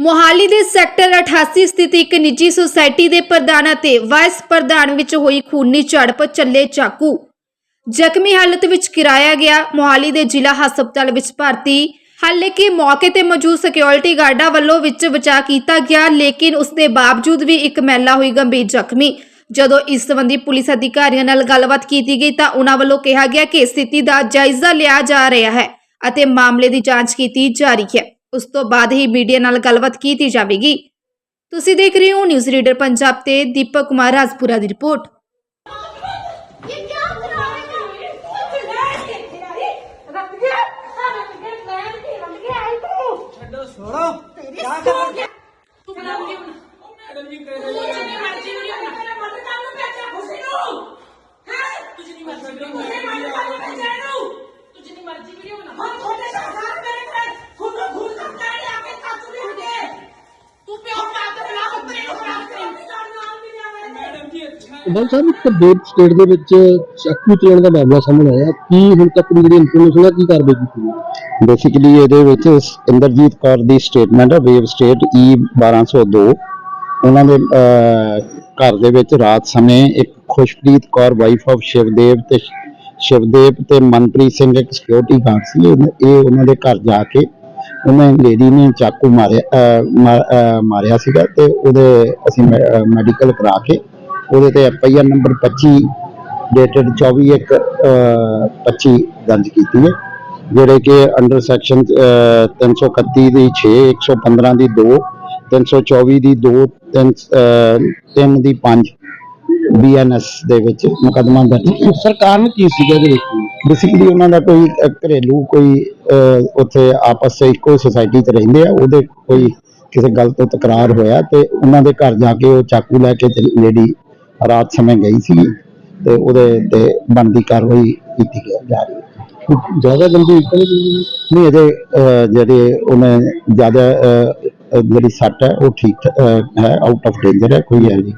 ਮੋਹਾਲੀ ਦੇ ਸੈਕਟਰ 88 ਸਥਿਤ ਇੱਕ ਨਿੱਜੀ ਸੁਸਾਇਟੀ ਦੇ ਪ੍ਰਧਾਨ ਅਤੇ ਵਾਈਸ ਪ੍ਰਧਾਨ ਵਿੱਚ ਹੋਈ ਖੂਨੀ ਝੜਪ, ਚੱਲੇ ਚਾਕੂ। ਜ਼ਖਮੀ ਹਾਲਤ ਵਿੱਚ ਕਿਰਾਇਆ ਗਿਆ। ਮੋਹਾਲੀ ਦੇ ਜ਼ਿਲ੍ਹਾ ਹਸਪਤਾਲ ਵਿੱਚ ਭਰਤੀ। ਹਾਲੇ ਕਿ ਮੌਕੇ ਤੇ ਮੌਜੂਦ ਸਿਕਿਉਰਿਟੀ ਗਾਰਡਾਂ ਵੱਲੋਂ ਵਿੱਚ ਬਚਾਅ ਕੀਤਾ ਗਿਆ, ਲੇਕਿਨ ਉਸ ਦੇ ਬਾਵਜੂਦ ਵੀ ਇੱਕ ਮਹਿਲਾ ਹੋਈ ਗੰਭੀਰ ਜ਼ਖਮੀ। ਜਦੋਂ ਇਸ ਸੰਬੰਧੀ ਪੁਲਿਸ ਅਧਿਕਾਰੀਆਂ ਨਾਲ ਗੱਲਬਾਤ ਕੀਤੀ ਗਈ ਤਾਂ ਉਹਨਾਂ ਵੱਲੋਂ ਕਿਹਾ ਗਿਆ ਕਿ ਸਥਿਤੀ ਦਾ ਜਾਇਜ਼ਾ ਲਿਆ ਜਾ ਰਿਹਾ ਹੈ ਅਤੇ ਮਾਮਲੇ ਦੀ ਜਾਂਚ ਕੀਤੀ ਜਾ ਰਹੀ ਹੈ। उस तो बाद ही मीडिया गलबात की जाएगी तुम देख रहे हो न्यूज़ रीडर पंजाब से दीपक कुमार राजपुरा की रिपोर्ट ਜੀ ਸਾਹਿਬ, ਇੱਕ ਬੇਟ ਸਟੇਟ ਦੇ ਵਿੱਚ ਚਾਕੂ ਚਲਾਉਣ ਦਾ ਮਾਮਲਾ ਸਾਹਮਣੇ ਆਇਆ। ਕੀ ਹੁਣ ਤੱਕ ਦੀ ਜਿਹੜੀ ਇਨਫੋਰਮੇਸ਼ਨ ਹੈ, ਕੀ ਕਾਰਵਾਈ ਕੀਤੀ ਗਈ? ਬੇਸਿਕਲੀ ਇਹਦੇ ਵਿੱਚ ਇੰਦਰਜੀਤ ਕੌਰ ਦੀ ਸਟੇਟਮੈਂਟ ਹੈ ਵੇਵ ਸਟੇਟ ਈ 1202 ਉਹਨਾਂ ਦੇ ਘਰ ਦੇ ਵਿੱਚ ਰਾਤ ਸਮੇਂ ਇੱਕ ਖੁਸ਼ਪ੍ਰੀਤ ਕੌਰ ਵਾਈਫ ਆਫ ਸ਼ਿਵਦੇਵ ਤੇ ਸ਼ਿਵਦੇਵ ਤੇ ਮਨਪ੍ਰੀਤ ਸਿੰਘ ਇੱਕ ਸਿਕਿਉਰਿਟੀ ਗਾਰਡ ਸੀ। ਉਹਨੇ- ਇਹ ਉਹਨਾਂ ਦੇ ਘਰ ਜਾ ਕੇ ਉਹਨੇ ਲੇਡੀ ਨੇ ਚਾਕੂ ਮਾਰਿਆ ਮਾਰਿਆ ਸੀਗਾ ਤੇ ਉਹਦੇ ਅਸੀਂ ਮੈਡੀਕਲ ਕਰਾ ਕੇ ਉਹਦੇ ਤੇ F I R number 25 dated 24 ਇੱਕ ਅਹ, 25 ਦਰਜ ਕੀਤੀ ਹੈ ਜਿਹੜੇ ਕਿ ਅੰਡਰ ਸੈਕਸ਼ਨ 331 ਦੀ 6 115 ਦੀ 2 324 ਦੀ 2 3 ਦੀ 5 ਬੀਐਨਐਸ ਦੇ ਵਿੱਚ ਮੁਕੱਦਮਾ ਦਰਜ ਕੀਤਾ ਸਰ ਕਾਰਨ ਕੀ ਸੀਗਾ ਇਹਦੇ ਵਿੱਚ? ਬੇਸਿਕਲੀ ਉਹਨਾਂ ਦਾ ਕੋਈ ਘਰੇਲੂ ਕੋਈ ਉੱਥੇ ਆਪਸ ਵਿੱਚ ਇੱਕੋ ਸੁਸਾਇਟੀ 'ਚ ਰਹਿੰਦੇ ਆ ਉਹਦੇ ਕੋਈ ਕਿਸੇ ਗੱਲ ਤੋਂ ਤਕਰਾਰ ਹੋਇਆ ਤੇ ਉਹਨਾਂ ਦੇ ਘਰ ਜਾ ਕੇ ਉਹ ਚਾਕੂ ਲੈ ਕੇ ਲੇਡੀ ਰਾਤ ਸਮੇਂ ਗਈ ਸੀ ਤੇ ਉਹਦੇ ਤੇ ਬਣਦੀ ਕਾਰਵਾਈ ਕੀਤੀ ਗਿਆ ਜਾ ਰਹੀ ਹੈ। ਜ਼ਿਆਦਾ ਗੰਭੀਰ ਤਾਂ ਨਹੀਂ ਨਹੀਂ ਇਹਦੇ ਅਹ, ਜਿਹੜੇ ਉਹਨੇ ਜ਼ਿਆਦਾ ਜਿਹੜੀ ਸੱਟ ਹੈ ਉਹ ਠੀਕ ਹੈ ਆਊਟ ਆਫ ਡੇਂਜਰ ਹੈ ਕੋਈ ਹੈ ਨਹੀਂ